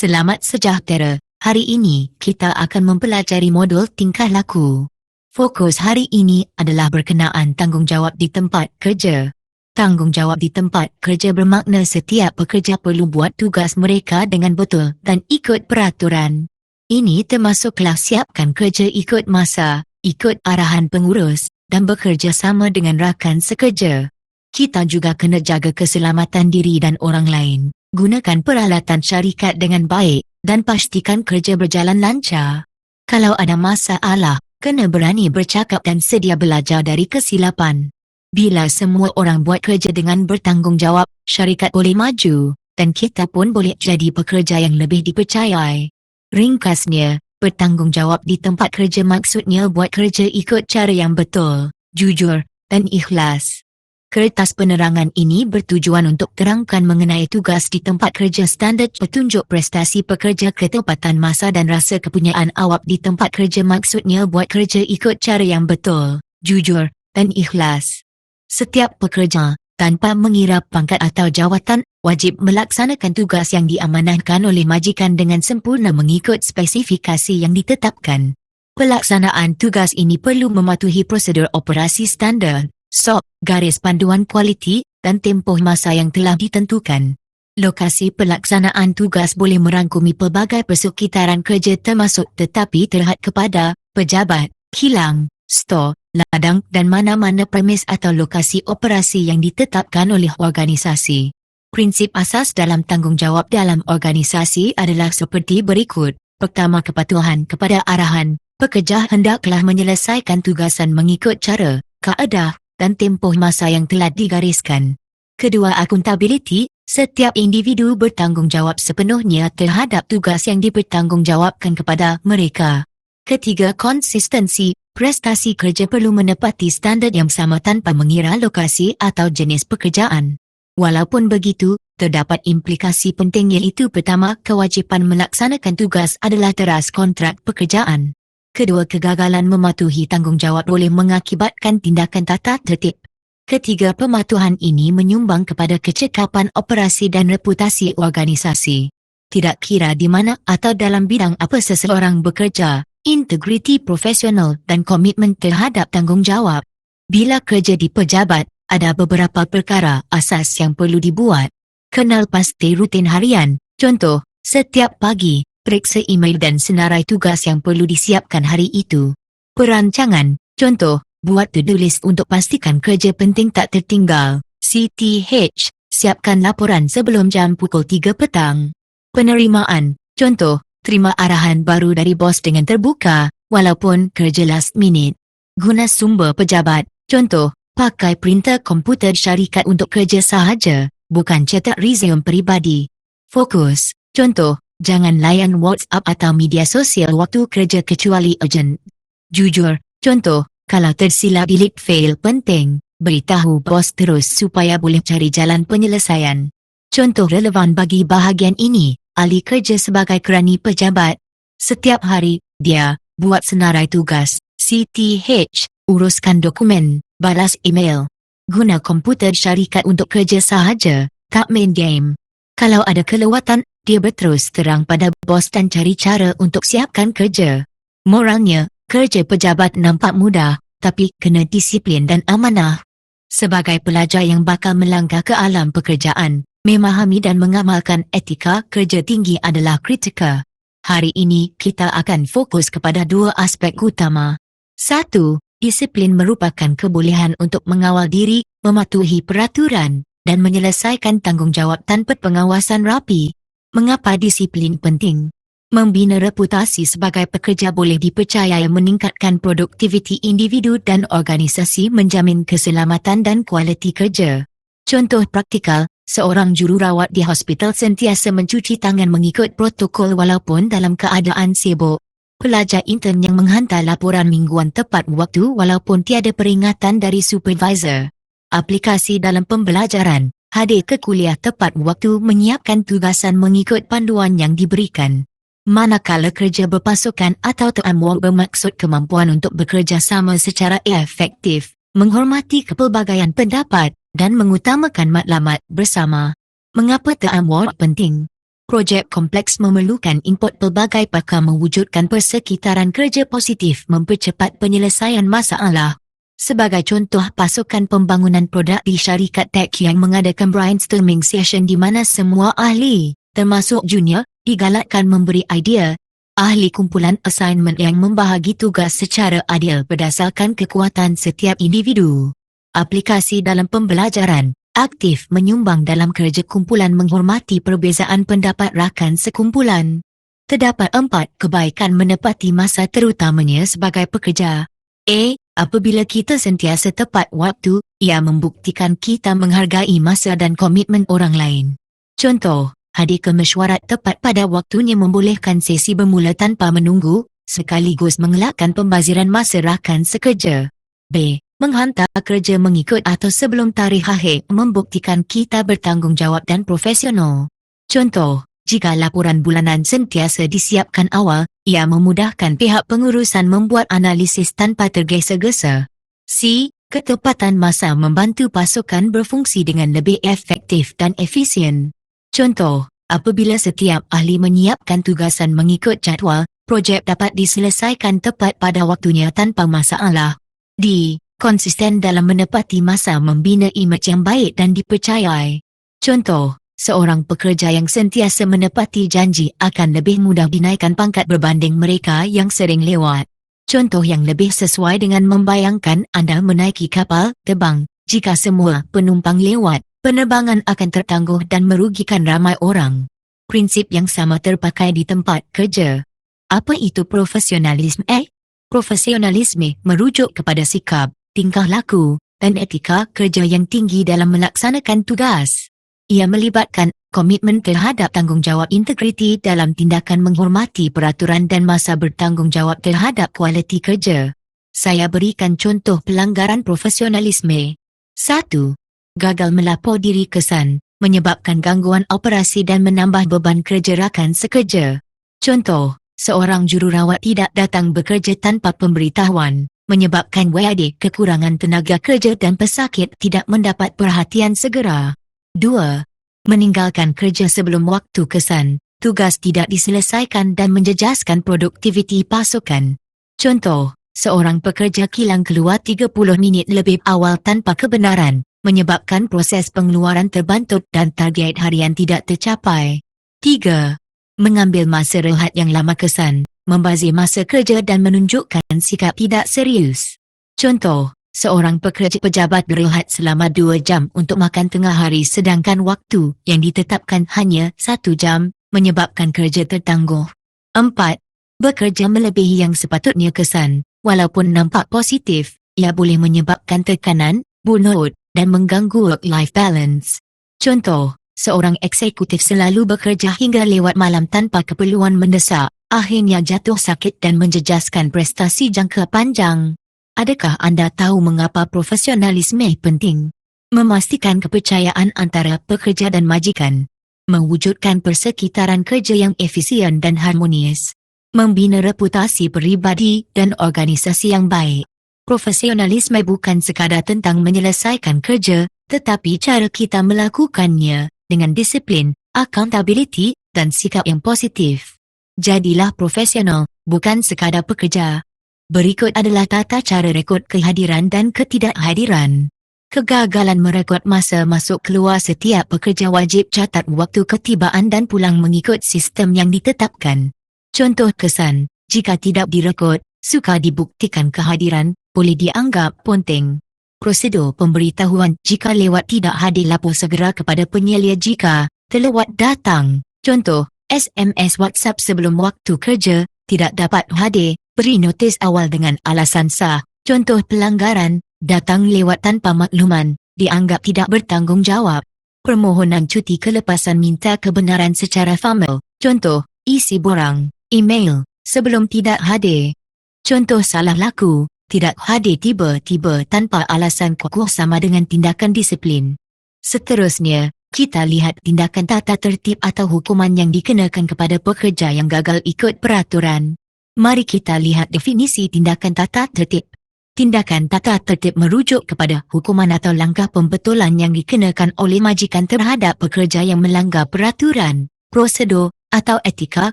Selamat sejahtera. Hari ini kita akan mempelajari modul tingkah laku. Fokus hari ini adalah berkenaan tanggungjawab di tempat kerja. Tanggungjawab di tempat kerja bermakna setiap pekerja perlu buat tugas mereka dengan betul dan ikut peraturan. Ini termasuklah siapkan kerja ikut masa, ikut arahan pengurus dan bekerja sama dengan rakan sekerja. Kita juga kena jaga keselamatan diri dan orang lain. Gunakan peralatan syarikat dengan baik dan pastikan kerja berjalan lancar. Kalau ada masalah, kena berani bercakap dan sedia belajar dari kesilapan. Bila semua orang buat kerja dengan bertanggungjawab, syarikat boleh maju dan kita pun boleh jadi pekerja yang lebih dipercayai. Ringkasnya, bertanggungjawab di tempat kerja maksudnya buat kerja ikut cara yang betul, jujur dan ikhlas. Kertas penerangan ini bertujuan untuk terangkan mengenai tugas di tempat kerja standard petunjuk prestasi pekerja ketepatan masa dan rasa kepunyaan awak di tempat kerja maksudnya buat kerja ikut cara yang betul, jujur dan ikhlas. Setiap pekerja, tanpa mengira pangkat atau jawatan, wajib melaksanakan tugas yang diamanahkan oleh majikan dengan sempurna mengikut spesifikasi yang ditetapkan. Pelaksanaan tugas ini perlu mematuhi prosedur operasi standard SOP, garis panduan kualiti dan tempoh masa yang telah ditentukan. Lokasi pelaksanaan tugas boleh merangkumi pelbagai persekitaran kerja termasuk tetapi terhad kepada pejabat, kilang, stor, ladang dan mana-mana premis atau lokasi operasi yang ditetapkan oleh organisasi. Prinsip asas dalam tanggungjawab dalam organisasi adalah seperti berikut. Pertama, kepatuhan kepada arahan. Pekerja hendaklah menyelesaikan tugasan mengikut cara, kaedah dan tempoh masa yang telah digariskan. Kedua, akuntabiliti, setiap individu bertanggungjawab sepenuhnya terhadap tugas yang dipertanggungjawabkan kepada mereka. Ketiga, konsistensi, prestasi kerja perlu menepati standard yang sama tanpa mengira lokasi atau jenis pekerjaan. Walaupun begitu, terdapat implikasi penting iaitu pertama, kewajipan melaksanakan tugas adalah teras kontrak pekerjaan. Kedua, kegagalan mematuhi tanggungjawab boleh mengakibatkan tindakan tata tertib. Ketiga, pematuhan ini menyumbang kepada kecekapan operasi dan reputasi organisasi. Tidak kira di mana atau dalam bidang apa seseorang bekerja, integriti profesional dan komitmen terhadap tanggungjawab. Bila kerja di pejabat, ada beberapa perkara asas yang perlu dibuat. Kenal pasti rutin harian. Contoh, setiap pagi, periksa email dan senarai tugas yang perlu disiapkan hari itu. Perancangan, contoh, buat to-do list untuk pastikan kerja penting tak tertinggal. CTH, siapkan laporan sebelum jam pukul 3 petang. Penerimaan, contoh, terima arahan baru dari bos dengan terbuka, walaupun kerja last minute. Guna sumber pejabat, contoh, pakai printer komputer syarikat untuk kerja sahaja, bukan cetak resume peribadi. Fokus, contoh, jangan layan WhatsApp atau media sosial waktu kerja kecuali urgent. Jujur, contoh, kalau tersilap delete fail penting, beritahu bos terus supaya boleh cari jalan penyelesaian. Contoh relevan bagi bahagian ini, ahli kerja sebagai kerani pejabat. Setiap hari, dia buat senarai tugas, CTH, uruskan dokumen, balas email. Guna komputer syarikat untuk kerja sahaja, tak main game. Kalau ada kelewatan, dia berterus terang pada bos dan cari cara untuk siapkan kerja. Moralnya, kerja pejabat nampak mudah, tapi kena disiplin dan amanah. Sebagai pelajar yang bakal melangkah ke alam pekerjaan, memahami dan mengamalkan etika kerja tinggi adalah kritika. Hari ini, kita akan fokus kepada dua aspek utama. Satu, disiplin merupakan kebolehan untuk mengawal diri, mematuhi peraturan, dan menyelesaikan tanggungjawab tanpa pengawasan rapi. Mengapa disiplin penting? Membina reputasi sebagai pekerja boleh dipercayai meningkatkan produktiviti individu dan organisasi menjamin keselamatan dan kualiti kerja. Contoh praktikal, seorang jururawat di hospital sentiasa mencuci tangan mengikut protokol walaupun dalam keadaan sibuk. Pelajar intern yang menghantar laporan mingguan tepat waktu walaupun tiada peringatan dari supervisor. Aplikasi dalam pembelajaran, hadir ke kuliah tepat waktu menyiapkan tugasan mengikut panduan yang diberikan. Manakala kerja berpasukan atau teamwork bermaksud kemampuan untuk bekerja sama secara efektif, menghormati kepelbagaian pendapat dan mengutamakan matlamat bersama. Mengapa teamwork penting? Projek kompleks memerlukan input pelbagai pakar mewujudkan persekitaran kerja positif mempercepat penyelesaian masalah. Sebagai contoh pasukan pembangunan produk di syarikat tech yang mengadakan brainstorming session di mana semua ahli, termasuk junior, digalakkan memberi idea. Ahli kumpulan assignment yang membahagi tugas secara adil berdasarkan kekuatan setiap individu. Aplikasi dalam pembelajaran aktif menyumbang dalam kerja kumpulan menghormati perbezaan pendapat rakan sekumpulan. Terdapat empat kebaikan menepati masa terutamanya sebagai pekerja. A. Apabila kita sentiasa tepat waktu, ia membuktikan kita menghargai masa dan komitmen orang lain. Contoh, hadir ke mesyuarat tepat pada waktunya membolehkan sesi bermula tanpa menunggu, sekaligus mengelakkan pembaziran masa rakan sekerja. B menghantar kerja mengikut atau sebelum tarikh akhir membuktikan kita bertanggungjawab dan profesional. Contoh, jika laporan bulanan sentiasa disiapkan awal, ia memudahkan pihak pengurusan membuat analisis tanpa tergesa-gesa. C. Ketepatan masa membantu pasukan berfungsi dengan lebih efektif dan efisien. Contoh, apabila setiap ahli menyiapkan tugasan mengikut jadual, projek dapat diselesaikan tepat pada waktunya tanpa masalah. D konsisten dalam menepati masa membina imej yang baik dan dipercayai. Contoh, seorang pekerja yang sentiasa menepati janji akan lebih mudah dinaikkan pangkat berbanding mereka yang sering lewat. Contoh yang lebih sesuai dengan membayangkan anda menaiki kapal terbang. Jika semua penumpang lewat, penerbangan akan tertangguh dan merugikan ramai orang. Prinsip yang sama terpakai di tempat kerja. Apa itu profesionalisme? Eh, profesionalisme merujuk kepada sikap, tingkah laku, dan etika kerja yang tinggi dalam melaksanakan tugas. Ia melibatkan komitmen terhadap tanggungjawab integriti dalam tindakan menghormati peraturan dan masa bertanggungjawab terhadap kualiti kerja. Saya berikan contoh pelanggaran profesionalisme. 1. Gagal melapor diri kesan, menyebabkan gangguan operasi dan menambah beban kerja rakan sekerja. Contoh, seorang jururawat tidak datang bekerja tanpa pemberitahuan, menyebabkan WAD kekurangan tenaga kerja dan pesakit tidak mendapat perhatian segera. 2. Meninggalkan kerja sebelum waktu kesan, tugas tidak diselesaikan dan menjejaskan produktiviti pasukan. Contoh, seorang pekerja kilang keluar 30 minit lebih awal tanpa kebenaran, menyebabkan proses pengeluaran terbantut dan target harian tidak tercapai. 3. Mengambil masa rehat yang lama kesan, membazir masa kerja dan menunjukkan sikap tidak serius. Contoh, seorang pekerja pejabat berehat selama dua jam untuk makan tengah hari sedangkan waktu yang ditetapkan hanya satu jam menyebabkan kerja tertangguh. Empat, Bekerja melebihi yang sepatutnya kesan, walaupun nampak positif, ia boleh menyebabkan tekanan, burnout dan mengganggu work-life balance. Contoh, seorang eksekutif selalu bekerja hingga lewat malam tanpa keperluan mendesak, akhirnya jatuh sakit dan menjejaskan prestasi jangka panjang. Adakah anda tahu mengapa profesionalisme penting? Memastikan kepercayaan antara pekerja dan majikan. Mewujudkan persekitaran kerja yang efisien dan harmonis. Membina reputasi peribadi dan organisasi yang baik. Profesionalisme bukan sekadar tentang menyelesaikan kerja, tetapi cara kita melakukannya dengan disiplin, accountability dan sikap yang positif. Jadilah profesional, bukan sekadar pekerja. Berikut adalah tata cara rekod kehadiran dan ketidakhadiran. Kegagalan merekod masa masuk keluar setiap pekerja wajib catat waktu ketibaan dan pulang mengikut sistem yang ditetapkan. Contoh kesan, jika tidak direkod, suka dibuktikan kehadiran, boleh dianggap penting. Prosedur pemberitahuan jika lewat tidak hadir lapor segera kepada penyelia jika terlewat datang. Contoh, SMS WhatsApp sebelum waktu kerja, tidak dapat hadir, beri notis awal dengan alasan sah. Contoh pelanggaran, datang lewat tanpa makluman, dianggap tidak bertanggungjawab. Permohonan cuti kelepasan minta kebenaran secara formal. Contoh, isi borang, email, sebelum tidak hadir. Contoh salah laku, tidak hadir tiba-tiba tanpa alasan kukuh sama dengan tindakan disiplin. Seterusnya, kita lihat tindakan tata tertib atau hukuman yang dikenakan kepada pekerja yang gagal ikut peraturan. Mari kita lihat definisi tindakan tata tertib. Tindakan tata tertib merujuk kepada hukuman atau langkah pembetulan yang dikenakan oleh majikan terhadap pekerja yang melanggar peraturan. prosedur atau etika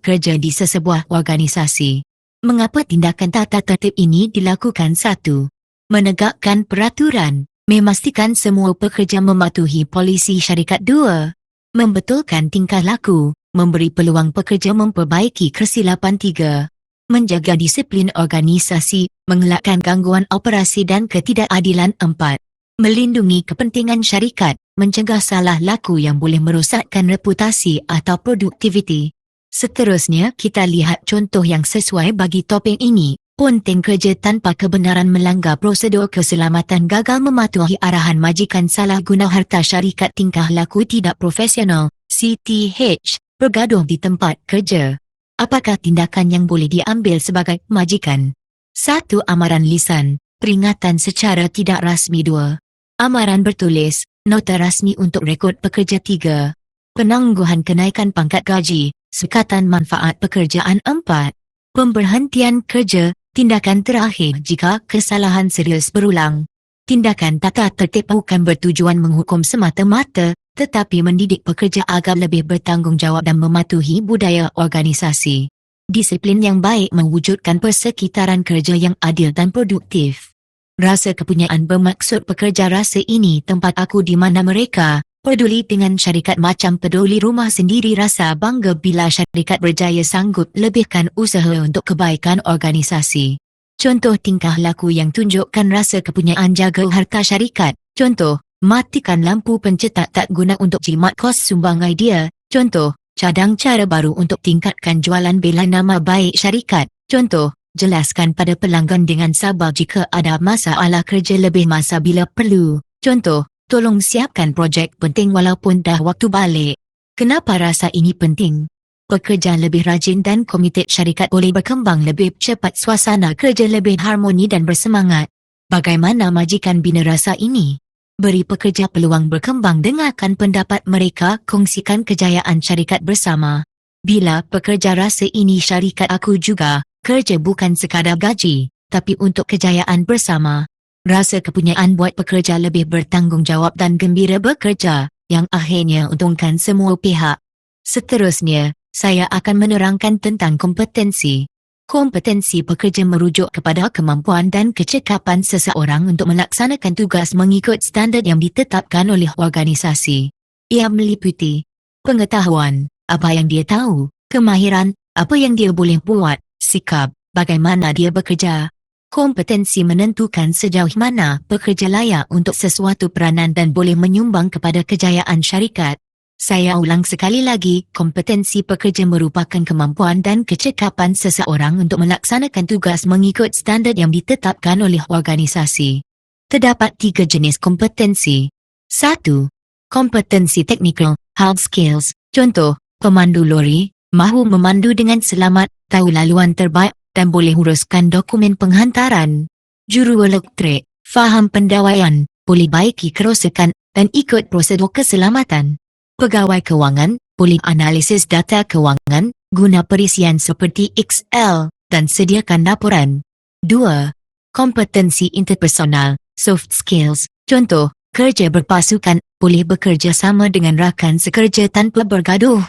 kerja di sesebuah organisasi. Mengapa tindakan tata tertib ini dilakukan? Satu, Menegakkan peraturan. Memastikan semua pekerja mematuhi polisi syarikat. Dua, Membetulkan tingkah laku. Memberi peluang pekerja memperbaiki kesilapan. Tiga, Menjaga disiplin organisasi, mengelakkan gangguan operasi dan ketidakadilan. Empat, Melindungi kepentingan syarikat, mencegah salah laku yang boleh merosakkan reputasi atau produktiviti. Seterusnya, kita lihat contoh yang sesuai bagi topik ini. Ponteng kerja tanpa kebenaran melanggar prosedur keselamatan gagal mematuhi arahan majikan salah guna harta syarikat tingkah laku tidak profesional, CTH, bergaduh di tempat kerja. Apakah tindakan yang boleh diambil sebagai majikan? Satu Amaran lisan, peringatan secara tidak rasmi dua. Amaran bertulis, nota rasmi untuk rekod pekerja tiga. Penangguhan kenaikan pangkat gaji, sekatan manfaat pekerjaan empat. Pemberhentian kerja, tindakan terakhir jika kesalahan serius berulang. Tindakan tata tertib bukan bertujuan menghukum semata-mata, tetapi mendidik pekerja agar lebih bertanggungjawab dan mematuhi budaya organisasi. Disiplin yang baik mewujudkan persekitaran kerja yang adil dan produktif. Rasa kepunyaan bermaksud pekerja rasa ini tempat aku di mana mereka peduli dengan syarikat macam peduli rumah sendiri rasa bangga bila syarikat berjaya sanggup lebihkan usaha untuk kebaikan organisasi. Contoh tingkah laku yang tunjukkan rasa kepunyaan jaga harta syarikat. Contoh, matikan lampu pencetak tak guna untuk jimat kos sumbang idea. Contoh, cadang cara baru untuk tingkatkan jualan bela nama baik syarikat. Contoh, Jelaskan pada pelanggan dengan sabar jika ada masalah kerja lebih masa bila perlu. Contoh, tolong siapkan projek penting walaupun dah waktu balik. Kenapa rasa ini penting? Pekerja lebih rajin dan komited syarikat boleh berkembang lebih cepat suasana kerja lebih harmoni dan bersemangat. Bagaimana majikan bina rasa ini? Beri pekerja peluang berkembang dengarkan pendapat mereka kongsikan kejayaan syarikat bersama. Bila pekerja rasa ini syarikat aku juga, Kerja bukan sekadar gaji, tapi untuk kejayaan bersama. Rasa kepunyaan buat pekerja lebih bertanggungjawab dan gembira bekerja, yang akhirnya untungkan semua pihak. Seterusnya, saya akan menerangkan tentang kompetensi. Kompetensi pekerja merujuk kepada kemampuan dan kecekapan seseorang untuk melaksanakan tugas mengikut standard yang ditetapkan oleh organisasi. Ia meliputi pengetahuan, apa yang dia tahu, kemahiran, apa yang dia boleh buat, sikap, bagaimana dia bekerja. Kompetensi menentukan sejauh mana pekerja layak untuk sesuatu peranan dan boleh menyumbang kepada kejayaan syarikat. Saya ulang sekali lagi, kompetensi pekerja merupakan kemampuan dan kecekapan seseorang untuk melaksanakan tugas mengikut standard yang ditetapkan oleh organisasi. Terdapat tiga jenis kompetensi. Satu, Kompetensi teknikal, hard skills. Contoh, pemandu lori, mahu memandu dengan selamat, tahu laluan terbaik dan boleh uruskan dokumen penghantaran. Juru elektrik, faham pendawaian, boleh baiki kerosakan dan ikut prosedur keselamatan. Pegawai kewangan, boleh analisis data kewangan, guna perisian seperti Excel dan sediakan laporan. 2. Kompetensi interpersonal, soft skills, contoh, kerja berpasukan, boleh bekerja sama dengan rakan sekerja tanpa bergaduh.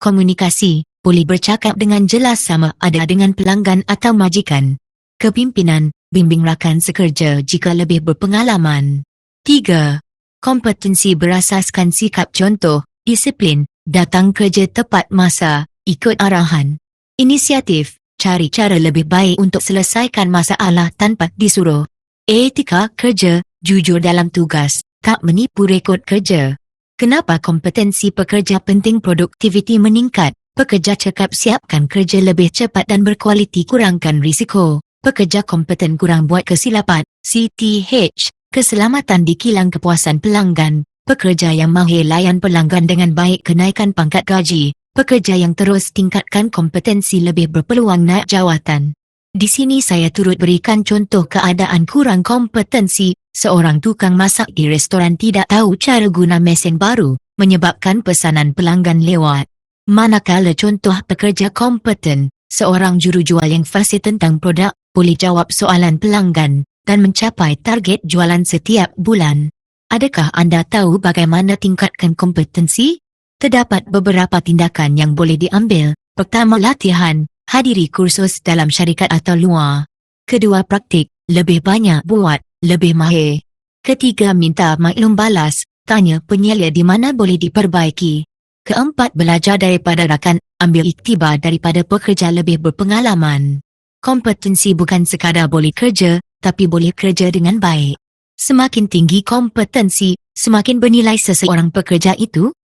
Komunikasi, boleh bercakap dengan jelas sama ada dengan pelanggan atau majikan. Kepimpinan, bimbing rakan sekerja jika lebih berpengalaman. 3. Kompetensi berasaskan sikap contoh, disiplin, datang kerja tepat masa, ikut arahan. Inisiatif, cari cara lebih baik untuk selesaikan masalah tanpa disuruh. Etika kerja, jujur dalam tugas, tak menipu rekod kerja. Kenapa kompetensi pekerja penting produktiviti meningkat? Pekerja cekap siapkan kerja lebih cepat dan berkualiti kurangkan risiko. Pekerja kompeten kurang buat kesilapan. CTH. Keselamatan di kilang kepuasan pelanggan. Pekerja yang mahir layan pelanggan dengan baik kenaikan pangkat gaji. Pekerja yang terus tingkatkan kompetensi lebih berpeluang naik jawatan. Di sini saya turut berikan contoh keadaan kurang kompetensi. Seorang tukang masak di restoran tidak tahu cara guna mesin baru, menyebabkan pesanan pelanggan lewat. Manakala contoh pekerja kompeten, seorang jurujual yang fasih tentang produk, boleh jawab soalan pelanggan dan mencapai target jualan setiap bulan. Adakah anda tahu bagaimana tingkatkan kompetensi? Terdapat beberapa tindakan yang boleh diambil. Pertama, latihan. Hadiri kursus dalam syarikat atau luar. Kedua, praktik. Lebih banyak buat, lebih mahir. Ketiga, minta maklum balas. Tanya penyelia di mana boleh diperbaiki. Keempat, belajar daripada rakan. Ambil iktibar daripada pekerja lebih berpengalaman. Kompetensi bukan sekadar boleh kerja, tapi boleh kerja dengan baik. Semakin tinggi kompetensi, semakin bernilai seseorang pekerja itu,